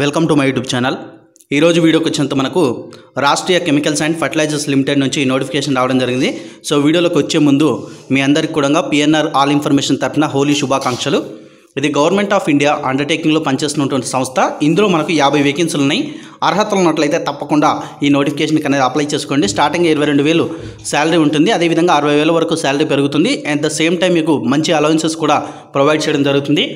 Welcome to my YouTube channel. ఈరోజు వీడియోకి వచ్చేంత మనకు Rashtriya chemicals and fertilizers limited నుంచి నోటిఫికేషన్ రావడం జరిగింది. సో వీడియోలోకి వచ్చే ముందు మీ అందరికి కూడా పిఎన్ఆర్ ఆల్ ఇన్ఫర్మేషన్ తరఫున హోలీ శుభాకాంక్షలు. ఇది గవర్నమెంట్ ఆఫ్ ఇండియా అండర్టేకింగ్లో పనిచేస్తున్నటువంటి సంస్థ. ఇందులో మనకు యాభై వేకెన్సీలు ఉన్నాయి. అర్హతలు ఉన్నట్లయితే తప్పకుండా ఈ నోటిఫికేషన్కి అనేది అప్లై చేసుకోండి. స్టార్టింగ్ ఇరవై రెండు వేలు శాలరీ ఉంటుంది. అదేవిధంగా అరవై వేల వరకు శాలరీ పెరుగుతుంది. అట్ ద సేమ్ టైం మీకు మంచి అలవెన్సెస్ కూడా ప్రొవైడ్ చేయడం జరుగుతుంది.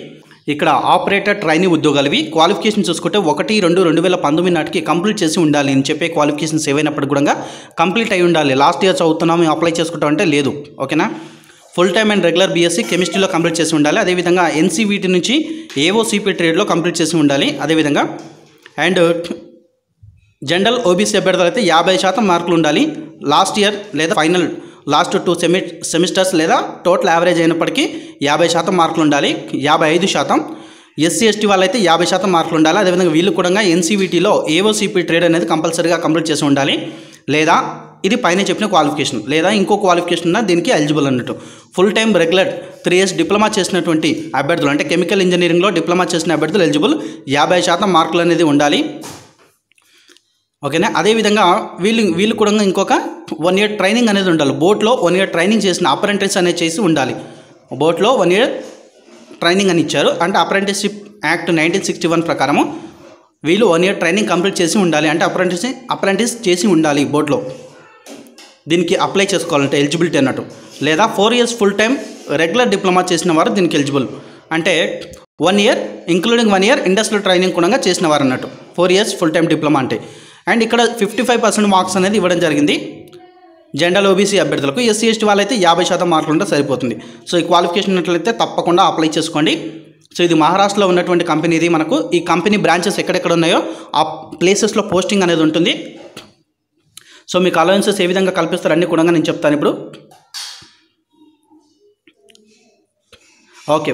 ఇక్కడ ఆపరేటర్ ట్రైనింగ్ ఉద్యోగాలవి క్వాలిఫికేషన్ చూసుకుంటే ఒకటి రెండు రెండు వేల పంతొమ్మిది నాటికి కంప్లీట్ చేసి ఉండాలి అని చెప్పే క్వాలిఫికేషన్స్ ఏవైనప్పుడు కూడా కంప్లీట్ అయి ఉండాలి. లాస్ట్ ఇయర్ చదువుతున్నాము అప్లై చేసుకుంటాం అంటే లేదు. ఓకేనా? Full time and regular BSc కెమిస్ట్రీలో కంప్లీట్ చేసి ఉండాలి. అదేవిధంగా ఎన్సీవీటీ నుంచి ఏఓసీపీ ట్రేడ్లో కంప్లీట్ చేసి ఉండాలి. అదేవిధంగా అండ్ జనరల్ ఓబీసీ అభ్యర్థులు అయితే యాభై శాతం మార్కులు ఉండాలి. లాస్ట్ ఇయర్ లేదా final last two semi semesters లేదా టోటల్ యావరేజ్ అయినప్పటికీ యాభై శాతం మార్కులు ఉండాలి. యాభై ఐదు శాతం. ఎస్సీ ఎస్టీ వాళ్ళైతే యాభై శాతం మార్కులు ఉండాలి. అదేవిధంగా వీళ్ళు కూడా ఎన్సీవీటీలో ఏఓసీపీ ట్రేడ్ అనేది కంపల్సరీగా కంప్లీట్ చేసి ఉండాలి. లేదా ఇది పైన చెప్పిన క్వాలిఫికేషన్. లేదా ఇంకో క్వాలిఫికేషన్ ఉన్న దీనికి ఎలిజిబుల్ అన్నట్టు. Full time regular three years diploma చేసినటువంటి అభ్యర్థులు అంటే కెమికల్ ఇంజనీరింగ్లో డిప్లొమా చేసిన అభ్యర్థులు ఎలిజిబుల్. యాభై శాతం మార్కులు అనేది ఉండాలి. ఓకేనా? అదేవిధంగా వీళ్ళు వీళ్ళు కూడా ఇంకొక వన్ ఇయర్ ట్రైనింగ్ అనేది ఉండాలి. బోట్లో వన్ ఇయర్ ట్రైనింగ్ చేసిన అప్రెంటిస్ అనేది చేసి ఉండాలి. బోట్లో వన్ ఇయర్ ట్రైనింగ్ అని ఇచ్చారు. అంటే apprenticeship act nineteen sixty one ప్రకారము వీళ్ళు వన్ ఇయర్ ట్రైనింగ్ కంప్లీట్ చేసి ఉండాలి. అంటే అప్రెంటిస్ అప్రెంటిస్ చేసి ఉండాలి బోట్లో. దీనికి అప్లై చేసుకోవాలంటే ఎలిజిబిలిటీ అన్నట్టు. లేదా four years full time regular diploma చేసిన వారు దీనికి ఎలిజిబుల్ అంటే one year including one year industrial training కూడా చేసిన వారు అన్నట్టు. Four years full time diploma అంటే. అండ్ ఇక్కడ ఫిఫ్టీ ఫైవ్ పర్సెంట్ మార్క్స్ అనేది ఇవ్వడం జరిగింది. జనరల్ ఓబీసీ అభ్యర్థులకు ఎస్సీ ఎస్టీ వాళ్ళైతే యాభై శాతం మార్కులు ఉంటే సరిపోతుంది. సో ఈ క్వాలిఫికేషన్ ఉన్నట్లయితే తప్పకుండా అప్లై చేసుకోండి. సో ఇది మహారాష్ట్రలో ఉన్నటువంటి కంపెనీ ఇది మనకు. ఈ కంపెనీ బ్రాంచెస్ ఎక్కడెక్కడ ఉన్నాయో ఆ ప్లేసెస్లో పోస్టింగ్ అనేది ఉంటుంది. సో మీకు అలవెన్సెస్ ఏ విధంగా కల్పిస్తారు అన్నీ కూడా నేను చెప్తాను ఇప్పుడు. ఓకే.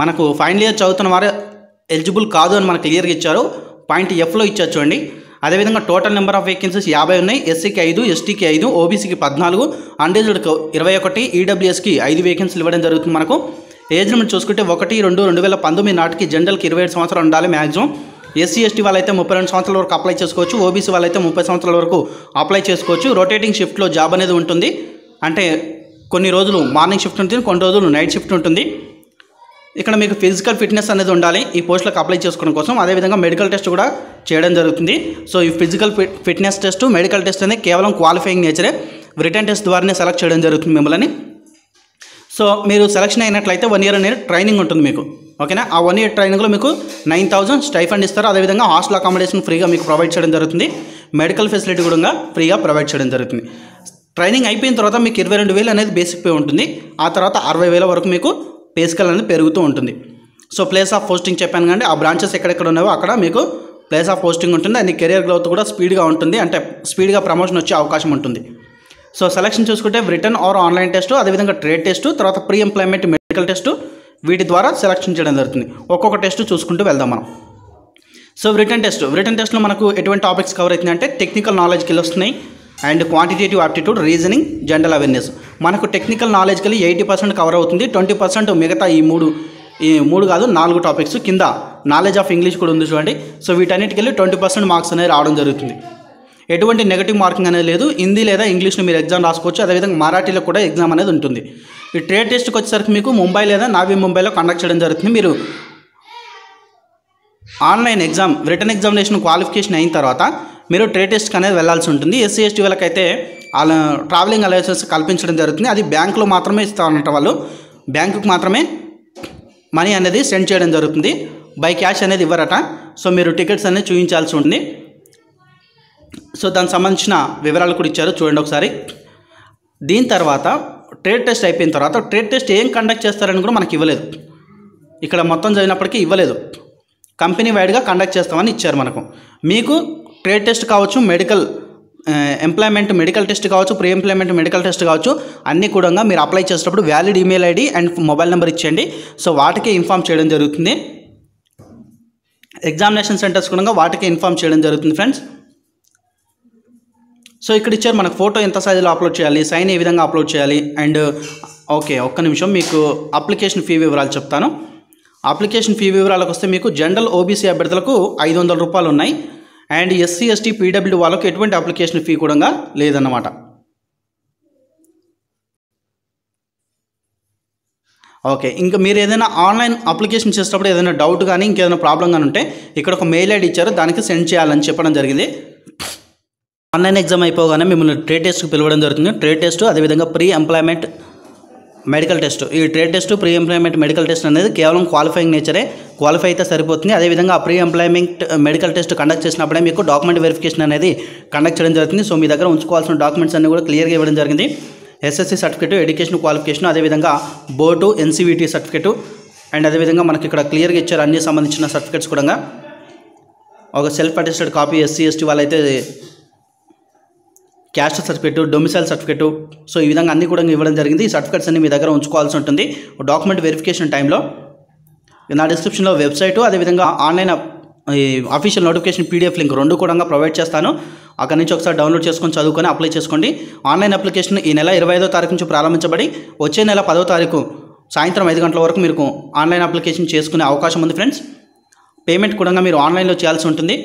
మనకు ఫైనల్ ఇయర్ చదువుతున్న వారు ఎలిజిబుల్ కాదు అని మనకు క్లియర్గా ఇచ్చారు. పాయింట్ ఎఫ్లో ఇచ్చారు చూడండి. అదేవిధంగా టోటల్ నెంబర్ ఆఫ్ వేకెన్సీస్ యాభై ఉన్నాయి. ఎస్సీకి ఐదు ఎస్టీకి ఐదు ఓబీసీకి పద్నాలుగు అన్డేజ్డ్కి ఇరవై ఒకటి ఈడబ్ల్యూఎస్కి ఐదు వేకెన్సీలు ఇవ్వడం జరుగుతుంది మనకు. ఏజ్ లిమిట్ చూసుకుంటే ఒకటి రెండు రెండు వేల పంతొమ్మిది నాటికి జనరల్కి ఇరవై ఏడు సంవత్సరాలు ఉండాలి మ్యాక్సిమం ఎస్సీ ఎస్టీ వాళ్ళైతే ముప్పై రెండు సంవత్సరాల వరకు అప్లై చేసుకోవచ్చు. ఓబీసీ వాళ్ళైతే ముప్పై సంవత్సరాల వరకు అప్లై చేసుకోవచ్చు. రొటేటింగ్ షిఫ్ట్లో జాబ్ అనేది ఉంటుంది. అంటే కొన్ని రోజులు మార్నింగ్ షిఫ్ట్ ఉంటుంది కొన్ని రోజులు నైట్ షిఫ్ట్ ఉంటుంది. ఇక్కడ మీకు ఫిజికల్ ఫిట్నెస్ అనేది ఉండాలి. ఈ పోస్టులకు అప్లై చేసుకోవడం కోసం. అదేవిధంగా మెడికల్ టెస్ట్ కూడా చేయడం జరుగుతుంది. సో ఈ physical fit fitness test medical test అనేది కేవలం క్వాలిఫైయింగ్ నేచరే రిటర్న్ టెస్ట్ ద్వారానే సెలెక్ట్ చేయడం జరుగుతుంది మిమ్మల్ని. సో మీరు సెలక్షన్ అయినట్లయితే వన్ ఇయర్ అనేది ట్రైనింగ్ ఉంటుంది మీకు. ఓకేనా? ఆ వన్ ఇయర్ ట్రైనింగ్లో మీకు నైన్ థౌసండ్ స్టైఫండ్ ఇస్తారు. అదేవిధంగా హాస్టల్ అకామిడేషన్ ఫ్రీగా మీకు ప్రొవైడ్ చేయడం జరుగుతుంది. మెడికల్ ఫెసిలిటీ కూడా ఫ్రీగా ప్రొవైడ్ చేయడం జరుగుతుంది. ట్రైనింగ్ అయిపోయిన తర్వాత మీకు ఇరవై రెండు వేలు అనేది బేసిక్ పే ఉంటుంది. ఆ తర్వాత అరవై వేల వరకు మీకు పే స్కేల్ అనేది పెరుగుతూ ఉంటుంది. సో ప్లేస్ ఆఫ్ పోస్టింగ్ చెప్పాను కానీ ఆ బ్రాంచెస్ ఎక్కడెక్కడ ఉన్నాయో అక్కడ మీకు ప్లేస్ ఆఫ్ పోస్టింగ్ ఉంటుంది. అండ్ కెరియర్ గ్రోత్ కూడా స్పీడ్గా ఉంటుంది. అంటే స్పీడ్గా ప్రమోషన్ వచ్చే అవకాశం ఉంటుంది. సో సెలక్షన్ చూసుకుంటే రిటర్న్ ఆర్ ఆన్లైన్ టెస్ట్ అదేవిధంగా ట్రేడ్ టెస్ట్ తర్వాత ప్రీ ఎంప్లాయ్మెంట్ మెడికల్ టెస్ట్ వీటి ద్వారా సెలక్షన్ చేయడం జరుగుతుంది. ఒక్కొక్క టెస్ట్ చూసుకుంటూ వెళ్దాం మనం. సో రిటర్న్ టెస్ట్ రిటర్న్ టెస్ట్లో మనకు ఎటువంటి టాపిక్స్ కవర్ అవుతుంది అంటే టెక్నికల్ నాలెడ్జ్కి వస్తున్నాయి and quantitative aptitude reasoning general awareness మనకు టెక్నికల్ నాలెడ్జ్ కలిగి ఎయిటీ పర్సెంట్ కవర్ అవుతుంది. ట్వంటీ పర్సెంట్ మిగతా ఈ మూడు ఈ మూడు కాదు నాలుగు టాపిక్స్ కింద నాలెడ్జ్ ఆఫ్ ఇంగ్లీష్ కూడా ఉంది చూడండి. సో వీటన్నిటికెళ్ళి ట్వంటీ పర్సెంట్ మార్క్స్ అనేది రావడం జరుగుతుంది. ఎటువంటి నెగటివ్ మార్కింగ్ అనేది లేదు. హిందీ లేదా ఇంగ్లీష్లో మీరు ఎగ్జామ్ రాసుకోవచ్చు. అదేవిధంగా మరాఠీలో కూడా ఎగ్జామ్ అనేది ఉంటుంది. ఈ ట్రేడ్ టెస్ట్కి వచ్చేసరికి మీకు ముంబై లేదా నావీ ముంబైలో కండక్ట్ చేయడం జరుగుతుంది. మీరు online exam written examination qualification అయిన తర్వాత మీరు ట్రేడ్ టెస్ట్కి అనేది వెళ్ళాల్సి ఉంటుంది. ఎస్సీ ఎస్టీ వాళ్ళకైతే వాళ్ళ ట్రావెలింగ్ అలవెన్సెస్ కల్పించడం జరుగుతుంది. అది బ్యాంకులో మాత్రమే ఇస్తారంట వాళ్ళు. బ్యాంకుకు మాత్రమే మనీ అనేది సెండ్ చేయడం జరుగుతుంది. బై క్యాష్ అనేది ఇవ్వరట. సో మీరు టికెట్స్ అనేది చూపించాల్సి ఉంటుంది. సో దానికి సంబంధించిన వివరాలు కూడా ఇచ్చారు. చూడండి ఒకసారి. దీని తర్వాత ట్రేడ్ టెస్ట్ అయిపోయిన తర్వాత ట్రేడ్ టెస్ట్ ఏం కండక్ట్ చేస్తారని కూడా మనకి ఇవ్వలేదు. ఇక్కడ మొత్తం చదివినప్పటికీ ఇవ్వలేదు. కంపెనీ వైడ్గా కండక్ట్ చేస్తామని ఇచ్చారు మనకు. మీకు ట్రేడ్ టెస్ట్ కావచ్చు మెడికల్ ఎంప్లాయ్మెంట్ మెడికల్ టెస్ట్ కావచ్చు ప్రీ ఎంప్లాయ్మెంట్ మెడికల్ టెస్ట్ కావచ్చు అన్నీ కూడా మీరు అప్లై చేసేటప్పుడు valid email ID and mobile number ఇచ్చేయండి. సో వాటికి ఇన్ఫామ్ చేయడం జరుగుతుంది. ఎగ్జామినేషన్ సెంటర్స్ కూడా వాటికి ఇన్ఫామ్ చేయడం జరుగుతుంది ఫ్రెండ్స్. సో ఇక్కడ ఇచ్చారు మనకు ఫోటో ఎంత సైజులో అప్లోడ్ చేయాలి సైన్ ఏ విధంగా అప్లోడ్ చేయాలి అండ్ ఓకే ఒక్క నిమిషం మీకు అప్లికేషన్ ఫీ వివరాలు చెప్తాను. అప్లికేషన్ ఫీ వివరాలకు వస్తే మీకు జనరల్ ఓబీసీ అభ్యర్థులకు ఐదు వందల రూపాయలు ఉన్నాయి. అండ్ ఎస్సీ ఎస్టీ పీడబ్ల్యూ వాళ్ళకు ఎటువంటి అప్లికేషన్ ఫీ కూడా లేదన్నమాట. ఓకే ఇంకా మీరు ఏదైనా ఆన్లైన్ అప్లికేషన్ చేసేటప్పుడు ఏదైనా డౌట్ కానీ ఇంకేదైనా ప్రాబ్లం కానీ ఉంటే ఇక్కడ ఒక మెయిల్ ఐడి ఇచ్చారు దానికి సెండ్ చేయాలని చెప్పడం జరిగింది. ఆన్లైన్ ఎగ్జామ్ అయిపోగానే మిమ్మల్ని ట్రేడ్ టెస్ట్కి పిలవడం జరుగుతుంది. ట్రేడ్ టెస్ట్ అదేవిధంగా ప్రీ ఎంప్లాయ్మెంట్ మెడికల్ టెస్ట్. ఈ trade test pre employment medical test అనేది కేవలం క్వాలిఫైయింగ్ నేచరే క్వాలిఫై అయితే సరిపోతుంది. అదేవిధంగా ఆ pre employment medical test conduct చేసినప్పుడే మీకు డాక్యుమెంట్ వెరిఫికేషన్ అనేది కండక్ట్ చేయడం జరుగుతుంది. సో మీ దగ్గర ఉంచుకోవాల్సిన డాక్యుమెంట్స్ అన్ని కూడా క్లియర్గా ఇవ్వడం జరిగింది. ఎస్ఎస్సి సర్టిఫికేట్ ఎడ్యుకేషన్ క్వాలిఫికేషన్ అదేవిధంగా బోర్డు ఎన్సీవీటీ సర్టిఫికేట్ అండ్ అదేవిధంగా మనకి ఇక్కడ క్లియర్గా ఇచ్చారు అన్ని సంబంధించిన సర్టిఫికేట్స్ కూడా ఒక self attested copy SC ST వాళ్ళైతే caste certificate domicile certificate. So ఈ విధంగా అన్ని కూడా ఇవ్వడం జరిగింది. ఈ సర్టిఫికేట్స్ అన్ని మీ దగ్గర ఉంచుకోవాల్సి ఉంటుంది. డాక్యుమెంట్ వెరిఫికేషన్ టైంలో నా డిస్క్రిప్షన్లో వెబ్సైటు అదేవిధంగా ఆన్లైన్ ఈ అఫీషియల్ నోటిఫికేషన్ పీడిఎఫ్ లింక్ రెండు కూడా ప్రొవైడ్ చేస్తాను. అక్కడి నుంచి ఒకసారి డౌన్లోడ్ చేసుకొని చదువుకొని అప్లై చేసుకోండి. ఆన్లైన్ అప్లికేషన్ ఈ నెల ఇరవై ఐదో తారీఖు నుంచి ప్రారంభించబడి వచ్చే నెల పదో తారీఖు సాయంత్రం ఐదు గంటల వరకు మీరు ఆన్లైన్ అప్లికేషన్ చేసుకునే అవకాశం ఉంది ఫ్రెండ్స్ పేమెంట్ కూడా మీరు ఆన్లైన్లో చేయాల్సి ఉంటుంది.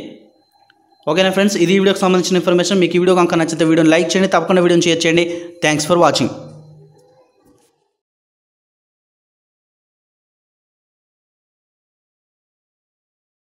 ఓకేనా ఫ్రెండ్స్ ఇది వీడియోకి సంబంధించిన ఇన్ఫర్మేషన్ మీకు ఈ వీడియో కనుక నచ్చితే వీడియోని లైక్ చేయండి తప్పకుండా వీడియోని షేర్ చేయండి. Thanks for watching